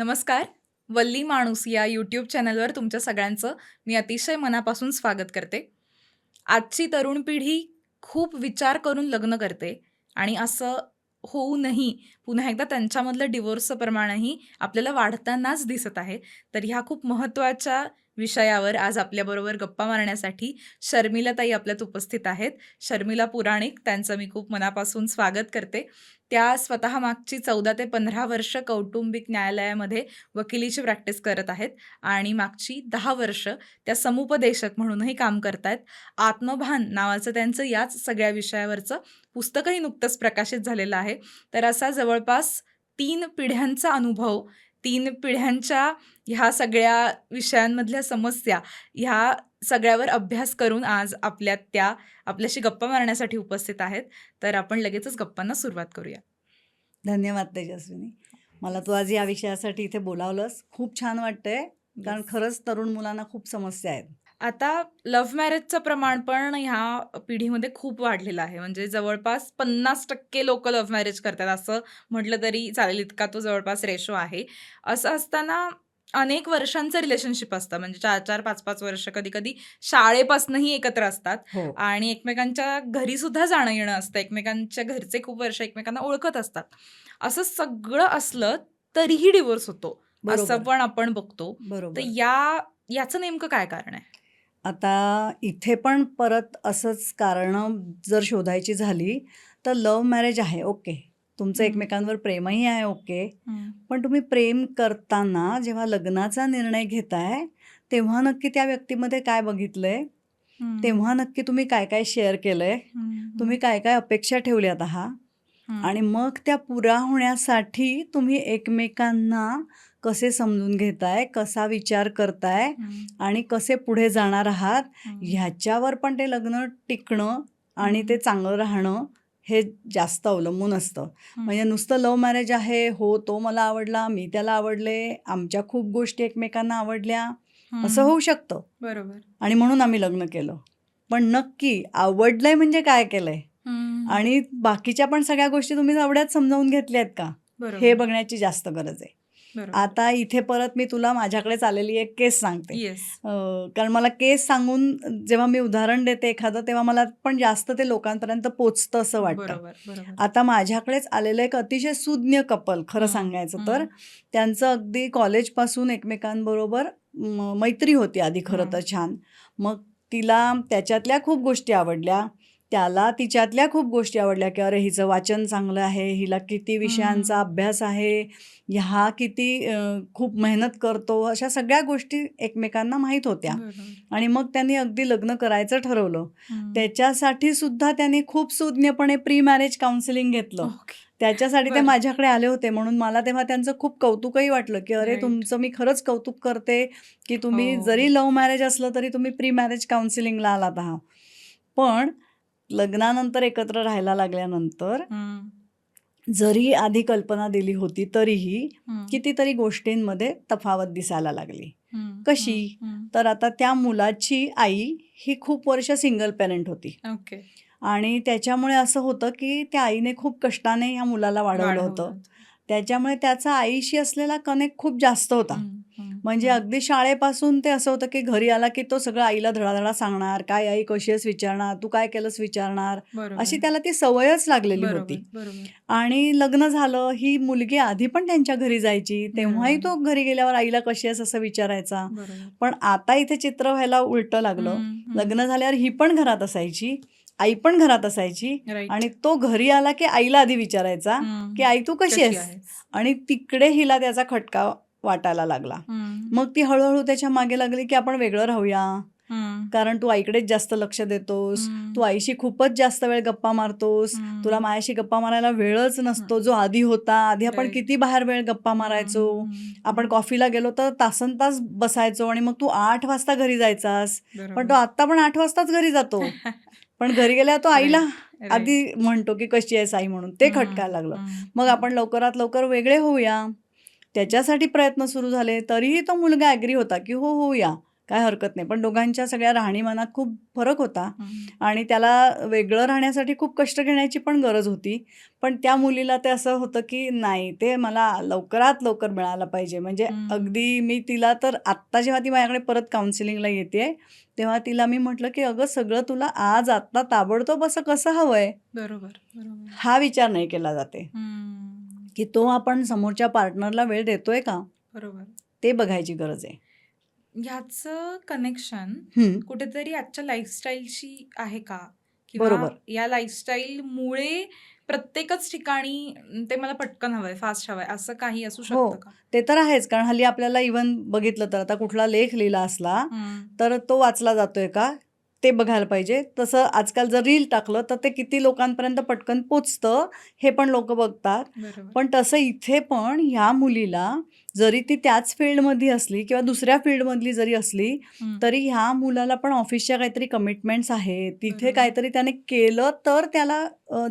नमस्कार. वल्ली माणूस या यूट्यूब चॅनलवर तुमच्या सगळ्यांचं मी अतिशय मनापासून स्वागत करते. आजची तरुण पिढी खूप विचार करून लग्न करते आणि असं होऊनही पुन्हा एकदा त्यांच्यामधलं डिवोर्सचं प्रमाणही आपल्याला वाढतानाच दिसत आहे. तर ह्या खूप महत्त्वाच्या विषयावर आज आपल्याबरोबर गप्पा मारण्यासाठी शर्मिलाताई आपल्यात उपस्थित आहेत. शर्मिला पुराणिक त्यांचं मी खूप मनापासून स्वागत करते. त्या स्वतः मागची चौदा ते पंधरा वर्ष कौटुंबिक न्यायालयामध्ये वकिलीची प्रॅक्टिस करत आहेत आणि मागची दहा वर्ष त्या समुपदेशक म्हणूनही काम करत आहेत आत्मभान नावाचं त्यांचं याच सगळ्या विषयावरचं पुस्तकही नुकतंच प्रकाशित झालेलं आहे. तर असा जवळपास तीन पिढ्यांचा अनुभव तीन पिढ्यांच्या ह्या सगळ्या विषयांमधल्या समस्या ह्या सगळ्यावर अभ्यास करून आज आपल्या त्या आपल्याशी गप्पा मारण्यासाठी उपस्थित आहेत. तर आपण लगेचच गप्पांना सुरुवात करूया. धन्यवाद तेजस्विनी. मला तू आज या विषयासाठी इथे बोलावलंस. खूप छान वाटतंय कारण खरंच तरुण मुलांना खूप समस्या आहेत. आता लव्ह मॅरेजचं प्रमाण पण ह्या पिढीमध्ये खूप वाढलेलं आहे. म्हणजे जवळपास पन्नास टक्के लोक लव्ह मॅरेज करतात असं म्हटलं तरी चालेल इतका तो जवळपास रेशो आहे. असं असताना अनेक वर्षांचं रिलेशनशिप असतं. म्हणजे चार चार पाच पाच वर्ष कधी कधी शाळेपासूनही एकत्र असतात. हो. आणि एकमेकांच्या घरी सुद्धा जाणं येणं असतं. एकमेकांच्या घरचे खूप वर्ष एकमेकांना ओळखत असतात. असं सगळं असलं तरीही डिवोर्स होतो. असं पण आपण बघतो. तर बरोबर. या याचं नेमकं काय कारण आहे? आता इथे पण परत असंच कारण जर शोधायची झाली तर लव्ह मॅरेज आहे. ओके. तुमचं. एकमेकांवर प्रेमही आहे ओके. पण तुम्ही प्रेम करताना जेव्हा लग्नाचा निर्णय घेताय तेव्हा नक्की त्या व्यक्तीमध्ये काय बघितलंय? तेव्हा नक्की तुम्ही काय काय शेअर केलंय? तुम्ही काय काय अपेक्षा ठेवल्यात आहात आणि मग त्या पुरा होण्यासाठी तुम्ही एकमेकांना कसे समजून घेताय कसा विचार करताय आणि कसे पुढे जाणार आहात ह्याच्यावर पण ते लग्न टिकणं आणि ते चांगलं राहणं हे जास्त अवलंबून असतं. म्हणजे नुसतं लव्ह मॅरेज आहे हो तो मला आवडला मी त्याला आवडले आमच्या खूप गोष्टी एकमेकांना आवडल्या असं होऊ शकतं. बरोबर. आणि म्हणून आम्ही लग्न केलं. पण नक्की आवडलंय म्हणजे काय केलंय? आणि बाकीच्या पण सगळ्या गोष्टी तुम्ही एवढ्याच समजावून घेतल्यात का? हे बघण्याची जास्त गरज आहे. आता इथे परत मी तुला माझ्याकडेच आलेली एक केस सांगते. कारण मला केस सांगून जेव्हा मी उदाहरण देते एखादं तेव्हा मला पण जास्त ते लोकांपर्यंत पोचतं असं वाटतं. बरोबर बरोबर. आता माझ्याकडेच आलेलं एक अतिशय सुज्ञ कपल खरं सांगायचं तर. त्यांचं अगदी कॉलेजपासून एकमेकांबरोबर मैत्री होती आधी खरं तर. छान. मग तिला त्याच्यातल्या खूप गोष्टी आवडल्या. त्याला तिच्यातल्या खूप गोष्टी आवडल्या की अरे हिचं वाचन चांगलं आहे हिला किती विषयांचा. अभ्यास आहे ह्या किती खूप मेहनत करतो अशा सगळ्या गोष्टी एकमेकांना माहीत होत्या. आणि मग त्यांनी अगदी लग्न करायचं ठरवलं. त्याच्यासाठी सुद्धा त्यांनी खूप सुज्ञपणे प्री मॅरेज काउन्सिलिंग घेतलं. त्याच्यासाठी ते. माझ्याकडे आले होते म्हणून मला तेव्हा त्यांचं खूप कौतुकही वाटलं की अरे. तुमचं मी खरंच कौतुक करते की तुम्ही हो. जरी लव्ह मॅरेज असलं तरी तुम्ही प्री मॅरेज काउन्सिलिंगला आलात आहात पण लग्नानंतर एकत्र राहायला लागल्यानंतर. जरी आधी कल्पना दिली होती तरीही. कितीतरी गोष्टींमध्ये तफावत दिसायला लागली. कशी? तर आता त्या मुलाची आई ही खूप वर्ष सिंगल पेरेंट होती. ओके आणि त्याच्यामुळे असं होतं की त्या आईने खूप कष्टाने ह्या मुलाला वाढवलं होतं. त्याच्यामुळे त्याचा आईशी असलेला कनेक्ट खूप जास्त होता. म्हणजे. अगदी शाळेपासून ते असं होतं की घरी आला की तो सगळं आईला धडाधडा सांगणार काय आई कशी आहेस विचारणार तू काय केलंस विचारणार. अशी त्याला ती सवयच लागलेली होती. आणि लग्न झालं ही मुलगी आधी पण त्यांच्या घरी जायची तेव्हाही. तो घरी गेल्यावर आईला कशी आहेस असं विचारायचा. पण आता इथे चित्र व्हायला उलटं लागलं. लग्न झाल्यावर ही पण घरात असायची आई पण घरात असायची. आणि तो घरी आला की आईला आधी विचारायचा. की आई तू कशी आहेस आणि तिकडे हिला त्याचा खटका वाटायला लागला. मग ती हळूहळू त्याच्यामागे लागली की आपण वेगळं राहूया. कारण तू आईकडेच जास्त लक्ष देतोस. तू आईशी खूपच जास्त वेळ गप्पा मारतोस. तुला माझ्याशी गप्पा मारायला वेळच नसतो जो आधी होता आधी आपण. किती बाहेर वेळ गप्पा मारायचो. आपण कॉफीला गेलो तर तासन तास बसायचो आणि मग तू आठ वाजता घरी जायचास. पण तो आता पण आठ वाजताच घरी जातो पण घरी गेल्यावर तो आईला. आधी म्हणतो की कशी आहे आई म्हणून ते. खटकायला लागलं. मग आपण लवकरात लवकर वेगळे होऊया त्याच्यासाठी प्रयत्न सुरू झाले तरीही तो मुलगा ॲग्री होता की हो होऊया काय हरकत नाही. पण दोघांच्या सगळ्या राहणीमानात खूप फरक होता. आणि त्याला वेगळं राहण्यासाठी खूप कष्ट घेण्याची पण गरज होती. पण त्या मुलीला ते असं होतं की नाही ते मला लवकरात लवकर मिळालं पाहिजे. म्हणजे. अगदी मी तिला तर आत्ता जेव्हा ती माझ्याकडे परत काउन्सिलिंगला येते तेव्हा तिला मी म्हटलं की अगं सगळं तुला आज आत्ता ताबडतोब असं कसं हवं आहे बरोबर. हा विचार नाही केला जाते. की तो आपण समोरच्या पार्टनरला वेळ देतोय का? बरोबर. ते बघायची गरज आहे. ह्याचं कनेक्शन कुठेतरी आजच्या लाईफस्टाईलशी आहे का? बरोबर. या लाईफस्टाईलमुळे प्रत्येकच ठिकाणी ते मला पटकन हवंय फास्ट हवंय असं काही असू हो. शकतं का? ते तर आहेच कारण हल्ली आपल्याला इवन बघितलं तर आता कुठला लेख लिहिला असला. तर तो वाचला जातोय का? ते बघायला पाहिजे तसं आजकाल जर रील टाकलं तर ते किती लोकांपर्यंत पटकन पोचतं हे पण लोक बघतात पण तसं इथे पण ह्या मुलीला जरी ती त्याच फील्डमधली असली किंवा दुसऱ्या फील्डमधली जरी असली. तरी ह्या मुलाला पण ऑफिसच्या काहीतरी कमिटमेंट्स आहेत तिथे. काहीतरी त्याने केलं तर त्याला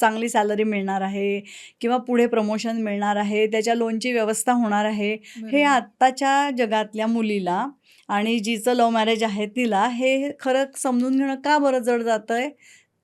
चांगली सॅलरी मिळणार आहे किंवा पुढे प्रमोशन मिळणार आहे त्याच्या लोनची व्यवस्था होणार आहे हे. आत्ताच्या जगातल्या मुलीला आणि जिचं लव्ह मॅरेज आहे तिला हे खरं समजून घेणं का बरं जड जातंय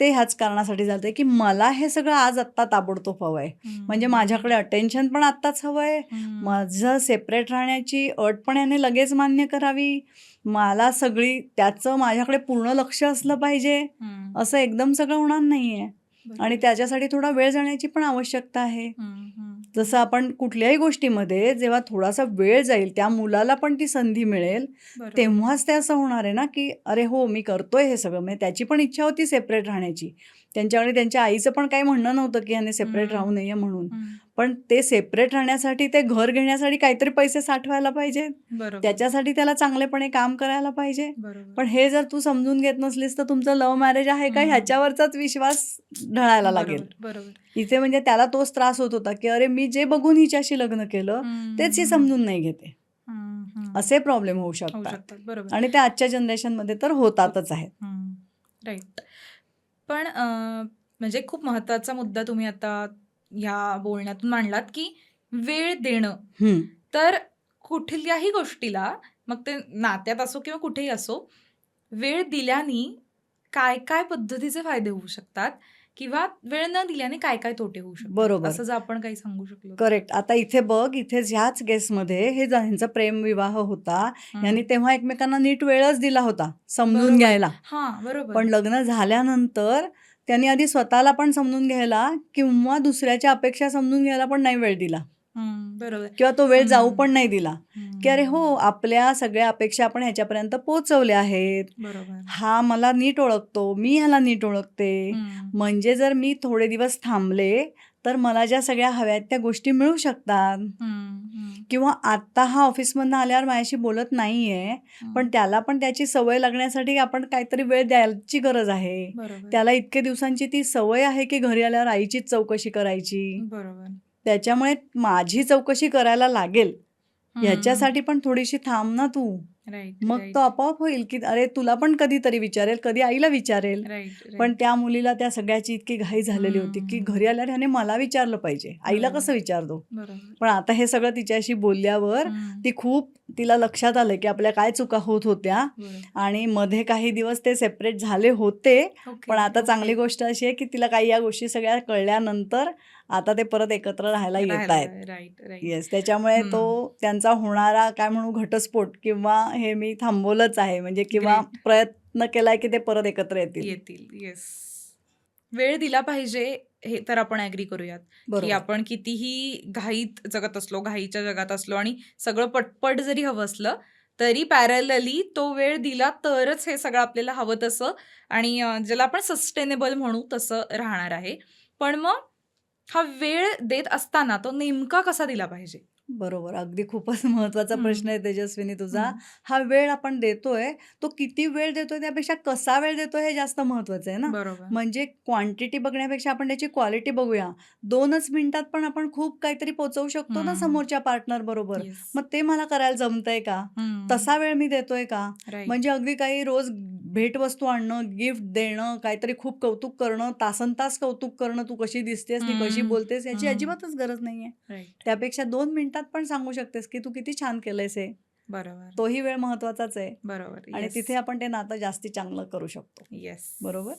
ते ह्याच कारणासाठी जातंय की मला हे सगळं आज आत्ता ताबडतोब हवं आहे म्हणजे. माझ्याकडे अटेन्शन पण आत्ताच हवं आहे. माझं सेपरेट राहण्याची अट पण याने लगेच मान्य करावी मला सगळी त्याचं माझ्याकडे पूर्ण लक्ष असलं पाहिजे. असं एकदम सगळं होणार नाही आहे. आणि त्याच्यासाठी थोडा वेळ जाण्याची पण आवश्यकता आहे. जसं आपण कुठल्याही गोष्टीमध्ये जेव्हा थोडासा वेळ जाईल त्या मुलाला पण ती संधी मिळेल. तेव्हाच ते असं होणार आहे ना की अरे हो मी करतोय हे सगळं म्हणजे त्याची पण इच्छा होती सेपरेट राहण्याची त्यांच्याकडे त्यांच्या आईचं पण काही म्हणणं नव्हतं की ह्याने सेपरेट. राहू नये म्हणून. पण ते सेपरेट राहण्यासाठी ते घर घेण्यासाठी काहीतरी पैसे साठवायला पाहिजे. त्याच्यासाठी त्याला चांगलेपणे काम करायला पाहिजे. पण हे जर तू समजून घेत नसलीस तर तुमचं लव्ह मॅरेज आहे का. ह्याच्यावरचाच विश्वास ढळायला लागेल. इथे म्हणजे त्याला तोच त्रास होत होता की अरे मी जे बघून हिच्याशी लग्न केलं. तेच ही समजून नाही घेते. असे प्रॉब्लेम होऊ शकतात. आणि ते आजच्या जनरेशनमध्ये तर होतातच आहेत. राईट पण अं, म्हणजे खूप महत्त्वाचा मुद्दा तुम्ही आता या बोलण्यातून मांडलात की वेळ देणं. तर कुठल्याही गोष्टीला मग ते नात्यात असो किंवा कुठेही असो वेळ दिल्याने काय काय पद्धतीचे फायदे होऊ शकतात किंवा वेळ न दिल्याने काय काय तोटे होऊ शकतात बरोबर. असं जर आपण काही सांगू शकलो. करेक्ट आता इथे बघ इथे ह्याच केसमध्ये हे ज्यांचा प्रेम विवाह होता. यांनी तेव्हा एकमेकांना नीट वेळच दिला होता समजून. घ्यायला हा बरोबर पण लग्न झाल्यानंतर त्यांनी आधी स्वतःला पण समजून घ्यायला किंवा दुसऱ्याच्या अपेक्षा समजून घ्यायला पण नाही वेळ दिला बरोबर किंवा तो वेळ जाऊ. पण नाही दिला. की अरे हो आपल्या सगळ्या अपेक्षा आपण ह्याच्यापर्यंत पोहोचवल्या आहेत. हा मला नीट ओळखतो मी ह्याला नीट ओळखते. म्हणजे जर मी थोडे दिवस थांबले तर मला ज्या सगळ्या हव्या आहेत त्या गोष्टी मिळू शकतात. किंवा आत्ता हा ऑफिसमधनं आल्यावर माझ्याशी बोलत नाहीये पण त्याला पण त्याची सवय लागण्यासाठी आपण काहीतरी वेळ द्यायची गरज आहे. त्याला इतके दिवसांची ती सवय आहे की घरी आल्यावर आईचीच चौकशी करायची. बरोबर. त्याच्यामुळे माझी चौकशी करायला लागेल. ह्याच्यासाठी पण थोडीशी थांब ना तू मग तो आपोआप होईल की अरे तुला पण कधीतरी विचारेल कधी आईला विचारेल पण त्या मुलीला त्या सगळ्याची इतकी घाई झालेली होती की. घरी आल्यावर ह्याने मला विचारलं पाहिजे आईला. कसं विचारतो पण आता हे सगळं तिच्याशी बोलल्यावर. ती खूप तिला लक्षात आलं की आपल्या काय चुका होत होत्या. आणि मध्ये काही दिवस ते सेपरेट झाले होते पण आता. चांगली गोष्ट अशी आहे की तिला काही या गोष्टी सगळ्या कळल्यानंतर आता ते परत एकत्र राहायला येत आहेत. येस त्याच्यामुळे. तो त्यांचा होणारा काय म्हणू घटस्फोट किंवा हे मी थांबवलंच आहे. म्हणजे किंवा. प्रयत्न केलाय की ते परत एकत्र येतील. येतील येस वेळ दिला पाहिजे हे तर आपण ऍग्री करूयात. की आपण कितीही घाईत जगत असलो घाईच्या जगात असलो आणि सगळं पटपट जरी हवं असलं तरी पॅरलली तो वेळ दिला तरच हे सगळं आपल्याला हवं तसं आणि ज्याला आपण सस्टेनेबल म्हणू तसं राहणार आहे. पण मग हा वेळ देत असताना तो नेमका कसा दिला पाहिजे? बरोबर अगदी खूपच महत्त्वाचा. प्रश्न आहे तेजस्विनी तुझा. हा वेळ आपण देतोय तो किती वेळ देतोय त्यापेक्षा कसा वेळ देतोय हे जास्त महत्वाचं आहे ना बरोबर म्हणजे क्वांटिटी बघण्यापेक्षा आपण त्याची क्वालिटी बघूया दोनच मिनिटात पण आपण खूप काहीतरी पोचवू शकतो ना. समोरच्या पार्टनर बरोबर. मग ते मला करायला जमतंय का. तसा वेळ मी देतोय का. म्हणजे अगदी काही रोज भेटवस्तू आणणं गिफ्ट देणं काहीतरी खूप कौतुक करणं तासन तास कौतुक करणं तू कशी दिसतेस ती कशी. बोलतेस याची. अजिबातच गरज नाहीये. त्यापेक्षा दोन मिनिटात पण सांगू शकतेस की तू किती छान केलंयस हे. बरोबर. तोही वेळ महत्वाचाच आहे. बरोबर. आणि तिथे आपण ते नातं जास्ती चांगलं करू शकतो. येस बरोबर?